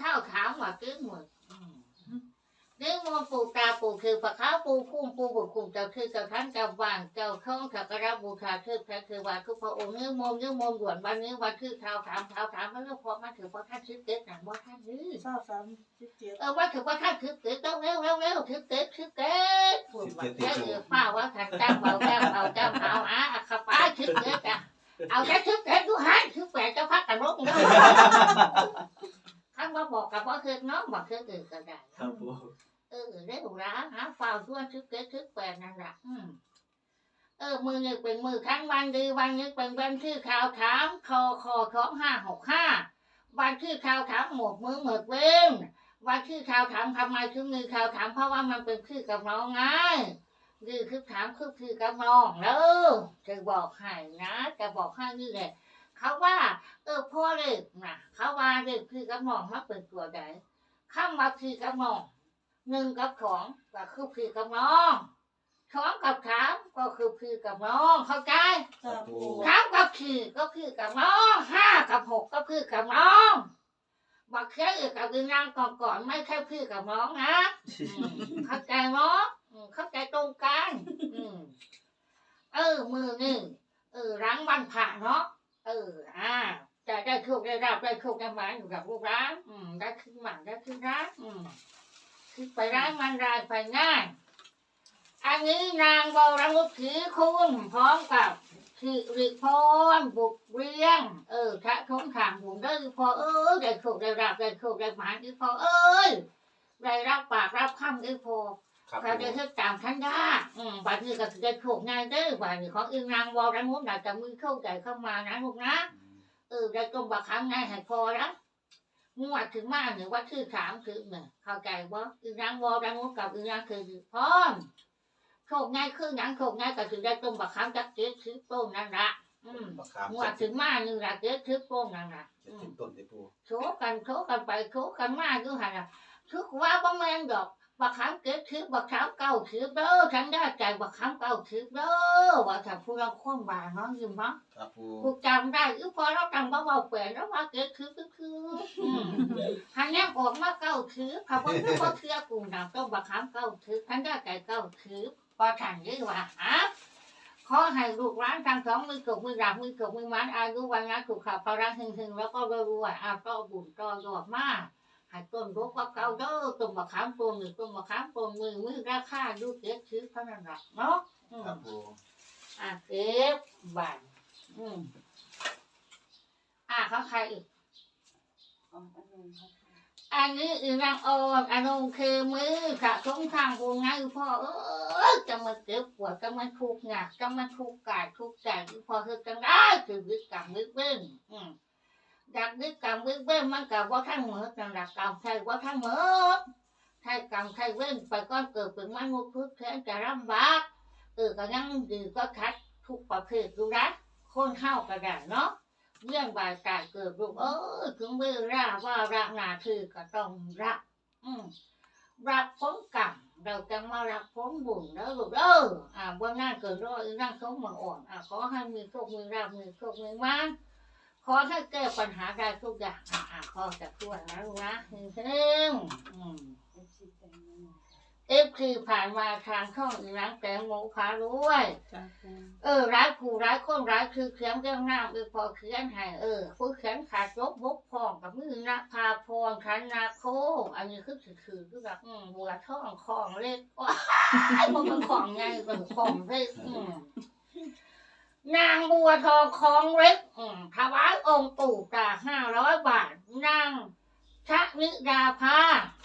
ข้าวขาวมากินหมดอืมนี่มนต์ปู่ตาปู่คือปะขาวปู่พุ่มปู่บุญคุมเจ้าคือเจ้าท่านเจ้าวางเจ้าช่องสักการะบูชาเทิดพระคือว่าทุกพระองค์เนื้อมมเนื้อมมด่วนวันนี้วันคือข้าวถามข้าวถามมันก็พอมาถือว่าท่านชื่อเก๊กหนังว่าท่านนี่ชอบสามสิบเจ็ดเออว่าถือว่าท่านคือเก๊กต้องเร็วเร็วเร็วถือเก๊กถือเก๊กพูดว่าแค่เออป้าว่าท่านจ้างเบาจ้างเบาจ้างเอาอะอะขับป้าถือเก๊กอะเอาแค่ถือเก๊กดูหันถือแปดเจ้าพักกันรกเนาะท่านว่าบอกกับ ว่าคือน้องบอกคือเออก็ได้ครับปูเออได้ถูกร้านหาฟาวทั่วทึกเก็ตทึกแปดนั่นแหละอืมเออ มือนี่เป็นมือครั้งวันดีวันนี้เป็นวันที่ข่าวถามคอคอสองห้าหกห้าวันที่ข่าวถามหมดมือหมดเว้นวันที่ข่าวถามทำไมถึงมีข่าวถามเพราะว่ามันเป็นคือกับน้องไงคือคือถามคือคือกับน้องเด้อจะบอกให้นะจะบอกให้นี่แหละเขาว่า เออพ่อเล็กนะเขาว่าเล็กคือกับน้องมาเป็นตัวใด ข้ามมาคือกับน้องหนึ่งกับสองก็คือพี่กับน้องสองกับสามก็คือพี่กับน้องเข้าใจจ้าปูสามกับสี่ก็คือกับน้องห้ากับหกก็คือกับน้องบักแค่อีกกับอีนางก่อนก่อนๆไม่ใช่พี่กับน้องนะอืมเข้าใจเนาะอืมเข้าใจตรงกันอืมเออมือหนึ่งเออล้างวันผ่าเนาะเออ อ่าจะได้โชค ได้ราบได้โชคได้หมายอยู่กับลูกร้านอืมได้ขึ้นหมันได้ขึ้นร้านอืมคือไปร้านมันรายไปง่ายอันนี้นางบรมุขีคุณพร้อมกับสิริพรบุกเรียง เออพระทงขางบุญได้อพอเอ้ยได้โชคได้รับได้โชคได้หมายอีพอเอ้ยได้รับปากรับคำอีพอครับเขาปูได้เฮ็ดตามทันยาอืมบางทีก็สิได้โชคง่ายเด้อบางทีของอีนางบรมุขน่าจะมือเข้าใจเข้ามานะลูกนะ เออได้ตรงบักคำง่ายให้พอนะงวดถึงมากหรือว่าชื่อถามคือเนี่ยเข้าใจว่าอีนางวอรังงูกับอีนางคือพร้อมโชคง่ายคือหนังโชคง่ายก็คือได้ตรงบักคำจักเก็ตซื้อต้นนั่นละอืมมะขามงวดถึงมากหนึ่งละเก็ตซื้อต้นนั่นละเจ็ดอืมสิบต้นเลยปูโชว์กันโชว์กันไปโชว์กันมากคือหันละทุกว่าบ่แม่นดอก บักคำเก็ตซื้อบักคำเก่าซื้อเด้อฉันได้ใจบักคำเก่าซื้อเด้อว่าถ้าผู้เราคนบาเนาะยิ้มเนาะครับปูกูจำได้อือพอเราจำว่าเบาเปลี่ยนแล้วว่าเกิดคือคือคืออืมหันแยกออกมาเก้าถือเขาบอกคือพอเชื่อกูนำต้องบักคำเก้าถือทันได้ไก่เก้าถือพอทันยี่ว่าฮะขอให้ลูกร้านทางสองมือกบมือดับมือกบมือมันอายุวันงานถูกข่าวพระหึงหึงแล้วก็รวยๆอาก็บุญก็ยอดมาก ให้ต้นรู้ว่าเก่าเด้อต้นบักคำตัวหนึ่งต้นบักคำตัวมือมือราคาดูเกิดถือเท่านั้นแหละเนาะอืมครับปูอะเก็บบานอืมอะเขาใครอีกอ๋ออันนึงค่ะอันนี้อีนางออนอันนงคือมือค่ะสงทางวงไงพ่อเออจะมาเจ็บปวดจะมาทุกข์หนักจะมาทุกข์กายทุกข์ใจที่พ่อคือจังได้คือวิกรรมวิเว้นอืม จากวิกรรมวิเว้นมันกับว่าท่านเหมือนจังหลักกรรมใช่ว่าท่านเหมือนใช่กรรมใช่เว้นไปก้อนเกิดเป็นมันุษย์ทุกข์แทนจะลำบากเออก็ยังดีก็คัดทุกประเภทดูนะคนเข้ากระดาษเนาะเรื่องบายกายเกิดลูกเออถึงเวลาว่ารักนาคือก็ต้องรัก อืมรักพ้นกรรมเราจะมารักพ้นบุญแล้วลูกเอออ่าบนหน้าเกิดรอยนั่งเขามาอ่อนอ่าขอให้มีโชคมีราบมีโชคมีมัน ขอให้แก้ปัญหาได้ทุกอย่างอ่าอ่าขอจะช่วยนะลูกนะเฮ้งอืมเอฟซีแต่งงานเอฟคือผ่านมาทางช่องอีนังแตงโมพารวยจ้าปูเออร้ายผู้ร้ายคนร้ายคือเขียนเรื่องหน้าคือพอเขียนให้เออผู้เขียนขาดยกบกพร่องกับมือนะพาพรขันนาโคอันนี้คือถือถือคือแบบอืมบัวท่องของเล็กว้ายมันเป็นของไงเป็นของเล็กอืม นางบัวทองของเล็กอืมถวายองค์ปู่ตาห้าร้อยบาทนางชะนิดาภา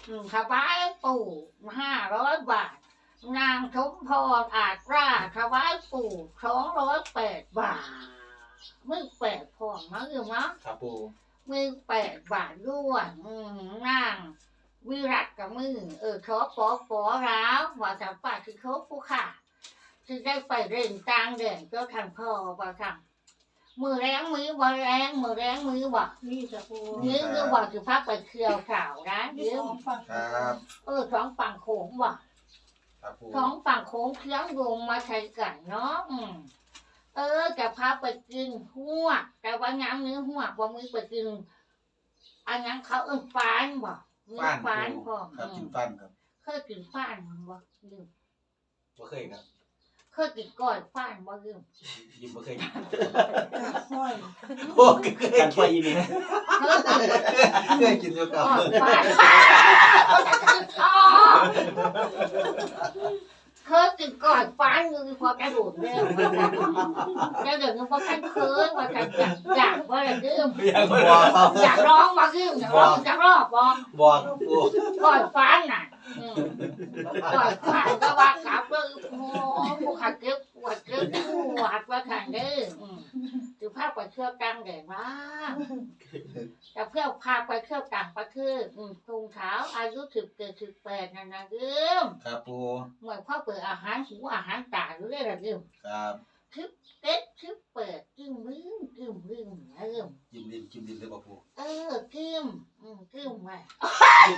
อืมถวายปู่ห้าร้อยบาท นางสมพรอาจกล้าถวายปู่สองร้อยแปดบาทมือแปดพองนะอยู่มั้งครับปูมือแปดบาทด้วยอืมนางวิรัตกับมือเออขอปอปอร้าวว่าจะป่าคือเขาผู้ค่ะ ที่ได้ไปเร่งกลางเด่นก็ทางพ่อว่าทำมือแรงมือบ่แรงมือแรงมือบ่นี่จ้าปูนี่คือว่าคือพักไปเคี่ยวข่าวนะนี่เดี๋ยสวองฝั่งครับเออสองฝั่งโขงว่ะครับปูสองฝั่งโค้งเคี้ยงรวมมาใช้กันเนาะอืมเออจะพาไปกินหัวกแต่ว่าน้ำเนื้อหัวกว่ามือไปกินอันนั้นเขาเอิ้นฟานบ่มีฟ้านฟานปูพร้อมครับอืกิมนฟันครับเคยกินฟานบ่ลืมบ่เคยครับ เคยกินก้อยฟานบ่ลืมยิ้มบ่เคยค่อยโอ้เคยการกิช่วยนอีเมลเคยกินเคยกินอยู่ครัก้บอยฟานอ๋อเคยกินก้อยฟานมือพอกระโดดเด้อแล้วเดี๋ยวนี้บ่ทันเคยว่าทันอยากอยากว่าจะลืมยังบ่ครับอยากร้องมาลืมอยากร้องอยากร้องบ่บ่ครับปูก้อยฟานน่ะ อืมก้อยฟานก็ว่ากลับเด้อโอ้ผู้ขัดเก็บปวดเก็บปวดว่าทันเด้ออืมสิพาไปเที่ยวกลางแดดว่าจะเพื่อพาไปเที่ยวต่างประเทศอืมตรงเท้าอายุสิบเกิดสิบแปดนั่นนะลืมครับปูเหมือนพ่อเปิดอาหารหูอาหารตาอยู่เลยละลืมครับ ทึบเต็ดทึบเปิดกึ่มลืมกึ่มลืมนะลืมจิ้มดินจิ้มดินเลยบ่ปูเออกึ่มอืมกึ่มไว้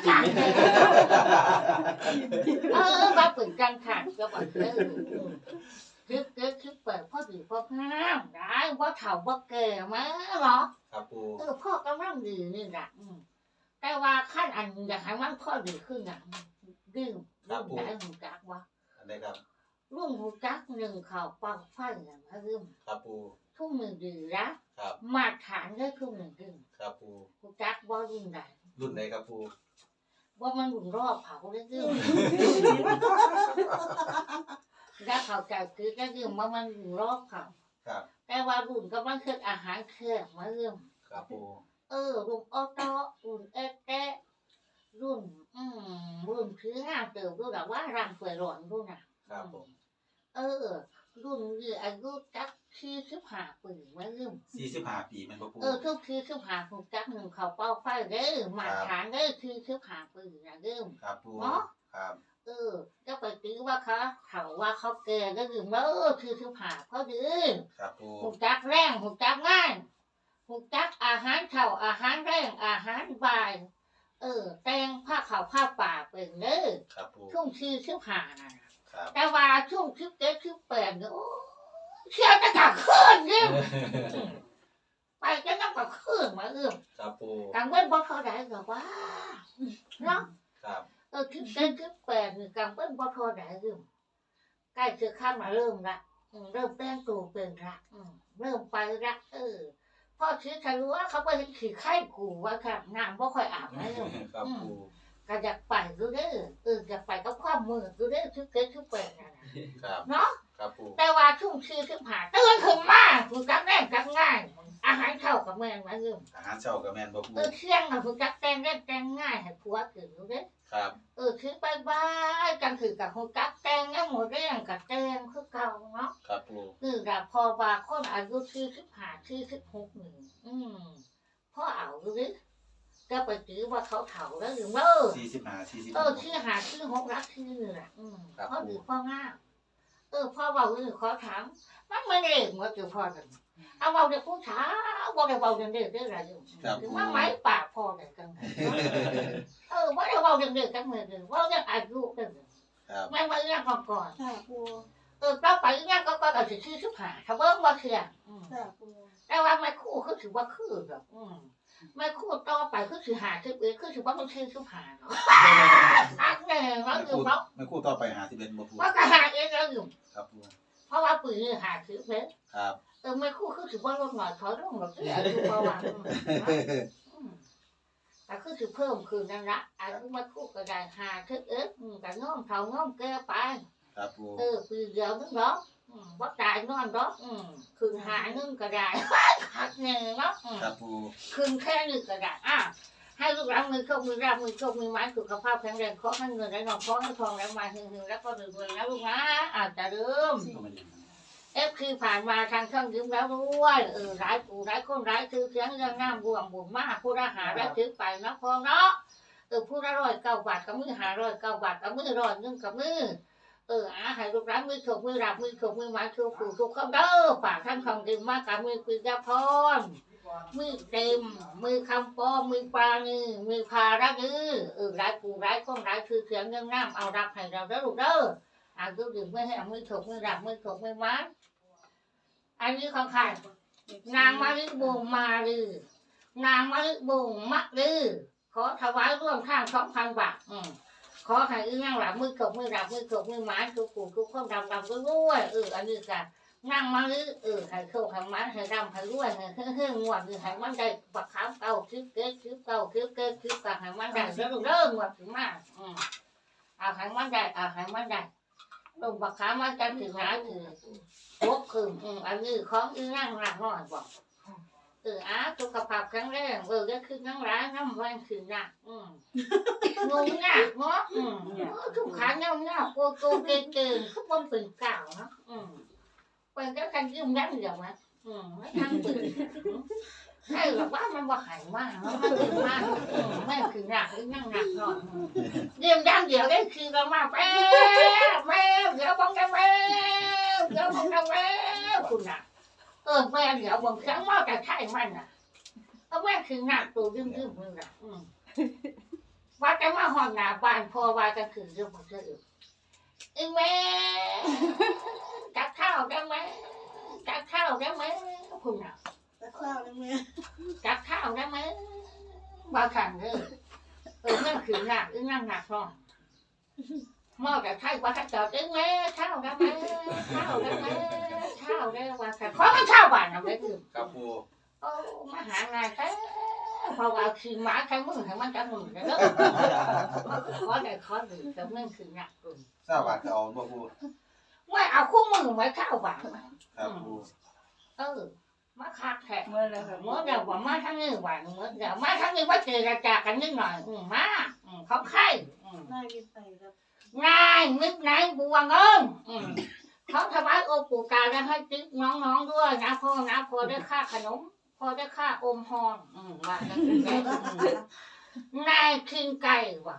จริงไหมเออมาเปิดกลางขันก็บอกเออทึบเต็ดทึบเปิดพ่อดีพ่องามได้ว่าเฒ่าว่าแก่มาหรอครับปูเออพ่อกำลังดีนี่แหละอืมแต่ว่าขั้นอันอยากให้มันพ่อดีขึ้นอะดื่มดื่มได้หูจักวะอันใดครับ ร่วงหูจักหนึ่งข่าวปังไฟอย่างนะดื่มครับปูทุ่มมือดีนะครับ มาตรฐานได้ทุ่มมือดื่มครับปูหูจักว่ารุ่นใดรุ่นไหนครับปูว่ามันรุ่นรอบเผาได้ดื่มแล้วเขาใจคือได้ดื่มว่ามันรุ่นรอบเขาครับ แต่ว่ารุ่นก็มันคืออาหารเครื่องมาดื่มครับปูเออรุ่นออโต้รุ่นเอ็กแกะรุ่น อืมรุ่นคืองานเติมรุ่นแบบว่ารังเปื่อยร้อนรุ่นน่ะครับผม เออ รุ่นนี้อายุจักสี่สิบห้าปีมาลืม45ปีแม่นบ่ปูเออทุกสี่สิบห้าปีจักหนึ่งเขาเป้าไฟเด้อมาฐานเด้อสี่สิบห้าปีนะลืมครับปูเนาะครับ เออจะไปตื้อว่าเขาเขาว่าเขาแก่ก็ลืมแล้วเออสี่สิบห้าเขาดื้อครับปูหูจักแรงหูจักง่ายหูจักอาหารเช้าอาหารแรงอาหารบ่ายเออ แตงผ้าขาวผ้าป่าเป็นเด้อครับปูช่วงสี่สิบห้าน่ะ ครับแต่ว่าช่วงสิบเจ็ดสิบแปดเนี่ยโอ้เชื่อจะกลับคืนเนี่ยไปจะนั่งกับคืนมาเอื้อมครับปูกลางเว้นบ่เท่าไหร่หรอกว่าเนาะครับเออสิบเจ็ดสิบแปดนี่กลางเว้นบ่เท่าไหร่เอื้อมใกล้จะข้ามมาเริ่มละอืมเริ่มแป้งตัวเป็นละอืมเริ่มไปละเออพ่อชี้ฉันรู้ว่าเขาไปเห็นขี่ไข่กูว่าครับน้ำบ่ค่อยอาบนะเอื้อมครับปู ก็อยากไปดูเด้อเอออยากไปกับความมือดูเด้อสิบเจ็ดสิบแปดนั่นน่ะครับเนาะครับปูแต่ว่าชุ่มชื่อขึ้นผ่าตื่นขึ้นมาคุณจักแรงจักง่าย อาหารเข้ากับแม่นมาลืมอาหารเช้ากับแม่นบ่ปูเออเที่ยงอะคุณจักแตงแรงแตงง่ายให้ผัวกินอยู่เด้ครับเออคือไปบ้ายกันคือกับคุณจักแตงยังหมดแรงกับแตงคือเก่าเนาะ ครับปูคือกับพอว่าคนอายุชื่อสิบห้าชื่อสิบหกหนึ่งอืมพ่อเอาดูดิ ก็ไปถือว่าเขาเฒ่าแล้วหรือเมื่อ45 40เออชื่อหาชื่อหกรักชื่อนี่แหละอืมพ่อดีพ่อง่ายเออพ่อบอกว่าขอถามมันไม่เด็กเมื่อเจอพ่อกันเอาเอาเด็กผู้ชายเอาเด็กเอาเด็กเด็กได้ไรอยู่ถึงว่าไม้ปากพ่อเด็กกันเออว่าเด็กเอาเด็กเด็กกันเหมือนเดิมว่าเด็กอายุกันครับไม่มาเรื่องก่อนก่อนค่ะปูเออเราไปเรื่องก็ก็เอาสิชื่อชิบหาถ้าเบิ้งว่าเชียค่ะปูแต่ว่าไม่คู่คือถือว่าคือแบบไม่ คู่ต่อไปคือถือหาชิบเอ็ดคือถือว่าต้องชื่อชิบหาเนาะอันนี้ว่าไม่อยู่คู่เนาะไม่คู่ต่อไป51บ่ปูว่าก็หาเองแล้วอยู่ครับปูเพราะว่าปืนหาถือเพชรครับเออไม่คู่คือถือว่าลดหน่อยถอยลงหน่อยเสียคือประวัติแต่คือถือเพิ่มคืนนั่นละอายุไม่คู่ก็ได้หาถือเอ็ดแต่น้องเขาน้องแก้ไปครับปูเออปีเดียวนึงเนาะ ว่าตายนอนเนาะคืนหานึงก็ได้หักเงินเนาะครับปูคืนแค่นึงก็ได้อะให้ลูกหลานมือโชคมือราบมือโชคมือไม้สุขภาพแข็งแรงขอให้เงินได้นองขอให้ทองแล้วมาหึงๆแล้วก็รวยๆนะลูกนะอาจจะเริ่มก็ไม่ได้เอฟคือผ่านมาทางช่องยิ้มแล้วด้วยเออร้ายปู่ร้ายคนร้ายคือเสียงเรื่องน้ำบวงบุญมากผู้ราหาได้ถือไปนะพอเนาะเออผู้ละร้อยเก้าบาทกับมือหาร้อยเก้าบาทกับมือร้อยหนึงกับมือ เอออาให้ลูกร้านมือถกมือรับมือถกมือไม้ถูกปู่ถูกเขาเด้อฝากท่านของดื่มมากกับมือปิยาพรมือเต็ม มือคำป้อมือปลานือมือพารักนือเออร้ายปู่ร้ายคนร้ายคือเสียงเรื่องน้ำเอารับให้เราเด้อลูกเด้ออายุดื่มไม่ให้เอามือถกมือรับมือถกมือไม้อันนี้ของใครนางมาริบูมาลือนางมะลิบุงมักลือขอถวายร่วมข้างสองพันบาทอืม ขอให้อีนั่งหลับมือกบมือหลับมือกบมือไม้ทุกปู่ทุกคนดำดำด้วยเอออันนี้กันนั่งมะลิเออให้โชคให้มันให้ดำให้รวยให้เฮ้งเฮ้งงวดคือให้มันได้บักขามเก่าคิ้วเกิดคิ้วเก่าคิ้วเกิดคิ้วกลางให้มันได้เริ่มเริ่มงวดถึงมากอืมเอาให้มันได้เอาให้มันได้ลงบักขามมันจะถึงหาถึงโบคืนอืมอันนี้ของอีนั่งหลับน้อยบอก อออาสุขภาพแข็งแรงเออก็คือนั่งร้านน้ำวันคือหนักอืมงงหนักเนาะอืมทุกขาเงาเงาโกโกเกเกเขาบนเป็นเก่าเนาะอืมเป็นก็กันยืมยันเดียวนะอืมไม่ทำปืนใช่หรอกว่ามันบ่หายมากเนาะมันถึงมากอืมไม่คือหนักหรือนั่งหนักหน่อยอืมยืมยันเดียวได้คือเรามาแป๊บแป๊บเดี๋ยวบังกันแป๊บเดี๋ยวบังกันแป๊บคุณน่ะ เออแม่เดี๋ยวบางครั้งว่าจะใช่มันอะเพราะแม่คือหน้าตัวดื้อๆมึงอะอืมว่าจะมาห้องหน้าบ้านพอว่าจะคือเรื่องของเธอไอ้แม่จักข้าวได้ไหมจักข้าวได้ไหมคุณอะตะข้าวนะแม่จักข้าวได้ไหมว่าขันเออเออแม่คือหนักอึ้งนั่งหนักหน่อย มอจะใช่ว่าถ้าเกิดไอ้แม่ข้าวได้ไหมข้าวได้ไหมข้าวได้ว่าขันขอมันข้าวบ้านนะไม่คือครับปูโอ้มาหางานแท้เพราะว่าขี่ม้าใช้มือให้มันจะมือกันแล้วขอได้ขอดีแต่เมื่อคือหนักกลุ่มทราบว่าจะเอาบ่ปูไม่เอาคู่มือไว้ข้าวบาทครับปูเออมาคักแท้เมื่อแล้วค่ะเมื่อเดี๋ยวว่ามาทั้งนี้หวานเมื่อเดี๋ยวมาทั้งนี้ว่าเจรจากันนิดหน่อยอืมมาอืมเขาไข่อืมน่ากินไปครับ นายนึกนายบัวเงินอืมเขาถวายโอปู่ตาแล้วให้ติ๊กน้องๆด้วยนะพ่อนะพอได้ค่าขนม พอได้ค่าอมฮอนอืมว่ากันอย่างนี้อืมนายขึ้นไก่ว่ะ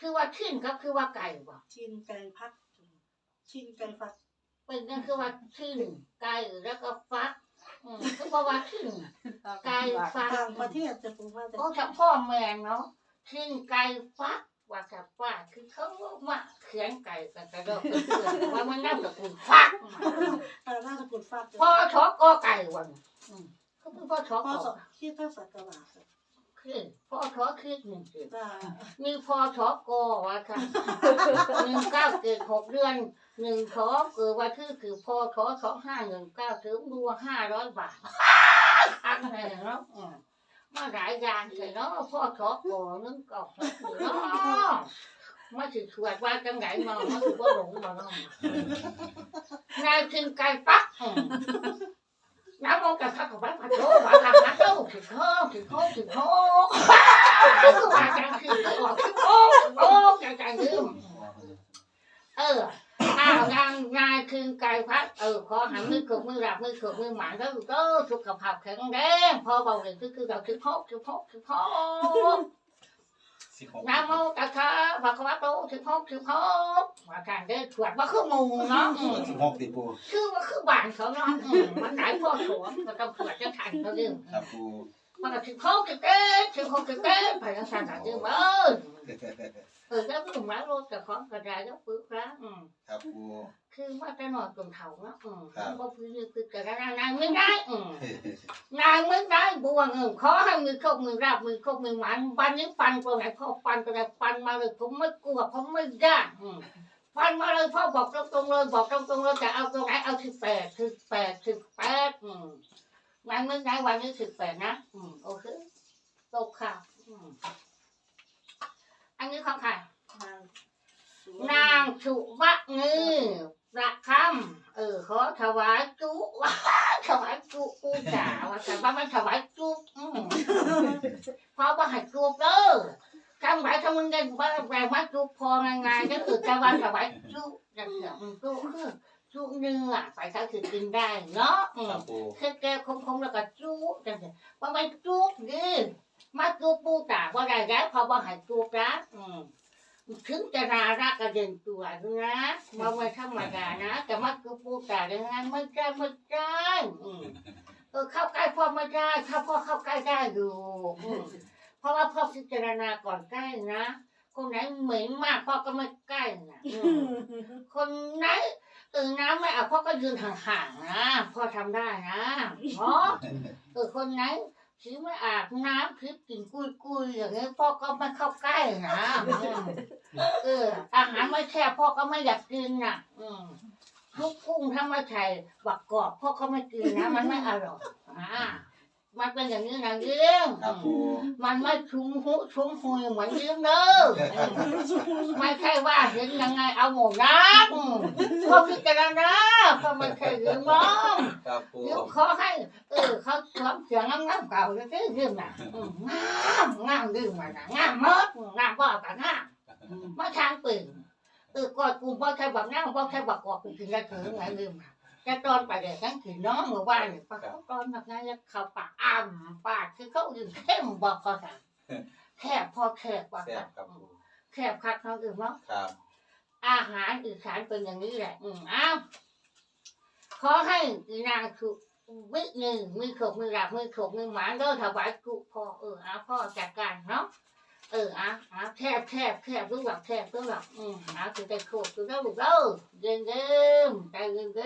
คือว่าขึ้นก็คือว่าไก่ว่ะชินไก่พัก ชินไก่ฟัก เป็นก็คือว่าขึ้นไก่แล้วก็ฟักอืมคือบอกว่าขึ้นไก่ฟักต่างประเทศจะปลูกมาแต่โอ้ถ้าพ่อแม่เนาะขึ้นไก่ฟัก ว่ากับว่าคือเขามาเขียนไก่กันกระโดดเกิดว่ามันน่าจะคุณฟักแต่น่าจะปลูกฟักพ่อช็อกก็ไก่วันอืมก็คือพ่อช็อกพ่อก็อบคิดถ้าสักกะบาทคือพ่อช็อกคือหนึ่งเดือนมีพอช็อกอว่าค่ะหนึ่งเก้าเกิดหกเดือนหนึ่งช็อกเกิดว่าชื่อคือพอช็อสองห้าหนึ่งเก้าถึงรัวห้าร้อยบาทอันไหนเนาะ มมาหลายอย่างเลยเนาะพ่อชอกอนึงเก้าสองเนาะมาถือถวดว่าจังไหนมามาถือว่าหลงมาเนาะนายถึงไก่ปักอืมน้ำมองกับข้าวกับบ้านผัดโต้หวานผัดโต้ถึงห้องถึงห้องถึงห้องคือว่าจังคือออกคือโอ้โอ้จังจังลืมเอออ้าวนางนายคือไก่พัดเออขอหันมือขบมือรับมือขบมือหมาแล้วก็สุขภาพแข็งแรงพอเบาเลยคือคือเราคือพกคือพกคือพกสิบหกน้ำโมตะคาบักวัดโตคือพกคือพกว่าการได้ถวดว่าคืองูเนาะอืมสิบหกติปูคือว่าคือบ้านเขาเนาะมันหลายพ่อสวมก็ต้องถวดจะทันเขาเรื่องครับปู มันก็คือพกคือเต้คือพกคือเต้ไปทางสันติเบ้อเออแล้วก็มาโรดกับของกระดาษแล้วปึ๊บละอืมครับปูคือว่าจะนอนตรงเขาเนาะอืมครับก็พื้นคือกระดาษนางไม่ได้อืมนางไม่ได้บัวเงินขอให้มือคบมือราบมือคบมือหมันวันนี้ฟันตรงไหนพ่อฟันตรงไหนฟันมาเลยผมไม่กลัวผมไม่ได้อืมฟันมาเลยพ่อบอกตรงๆเลยบอกตรงๆเลยจะเอาตรงไหนเอาสิบแปดสิบแปดสิบแปดอืม นางไม่ได้วันนี้สิบแปดนะ อืมโอเคตกข่าวอืมอันนี้ของใครนางสุวะงือประคำเออขอถวายจุว้าถวายจุปูจ๋าว่าแต่ว่ามันถวายจุอืมเพราะว่าให้จุเด้อทำไหว้ถ้ามึงได้ว่าแบบว่าจุพอไง่ายๆก็คือจะว่าถวายจุอย่างเงี้ยมันจุคือ จุเนื้อไปถ้าคือกินได้เนาะอืคมรับปูคือแกคมๆแล้วก็จุจังซี่ว่ามันจุดิมาจุปูจ๋าว่าได้แล้วเพราะว่าให้จุนะอืมถึงจะน่ารักกระเด็นตัวนะมาไม่ธรรมดานะแต่มันคือปูแต่ยังไงไม่ได้ไม่ได้อืมเออเข้าใกล้พ่อไม่ได้ถ้าพ่อเข้าใกล้ได้อยู่อืมเพราะว่าพ่อพิจารณาก่อนใกล้นะคนไหนเหม็นมากพ่อก็ไม่ใกล้นะอืม คนไหน เออน้ำไม่เอาพ่อก็ยืนห่างๆนะพ่อทำได้นะเนาะเออคนไหนคือไม่อาบน้ำคือกินกุยกุยๆอย่างนี้พ่อก็ไม่เข้าใกล้นะอืมเอออาหารไม่แค่พ่อก็ไม่อยากกินน่ะ อืมลูกกุ้งทั้งไม่ใช่บักกรอบพ่อก็ไม่กินนะมันไม่อร่อยอ่า มันเป็นอย่างนี้นะเรื่องครับปูมันไม่ชุ่มหุชุ่มหุยเหมือนเรื่องเด้ออืมไม่ใช่ว่าเห็นยังไงเอาหมดนะอืมพ่อพิจารณาพ่อไม่ใช่เรื่องน้องครับปูเดี๋ยวขอให้เออเขาทำเสียงงามๆเก่าจะได้เรื่องน่ะอืมงามงามดื่มมันน่ะงามมดงามว่ากันงามมาทางปืนเออกอดกูบ่ใช่บักงามบ่ใช่บักกอกกูกินได้ถึงไงลืมน่ะ จะตอนไปเด็กทั้งขืนน้องเมื่อวานนี่ปะเขาตอนแบบนั้นแล้วเขาปากอ่ำปากคือเขาอื่นเข้มบอกเขาสั่งแคบพอแคบกว่าแซ่กับนครับปูแคบคักเขาอื่นเนาะครับ อาหารอีสานเป็นอย่างนี้แหละ อืมอ้าวขอให้อีนางถูกวิหนึ่งมือขบมือหลับมือขบมือหมาเด้อถวายกุพ่อเอออาพ่อจัดการเนาะเอออะอะแคบแคบแคบรู้หลักแคบรู้หลักอืมอะคือได้โคตรคือได้ลูกเด้อเดินเดิมใจเดินเดิ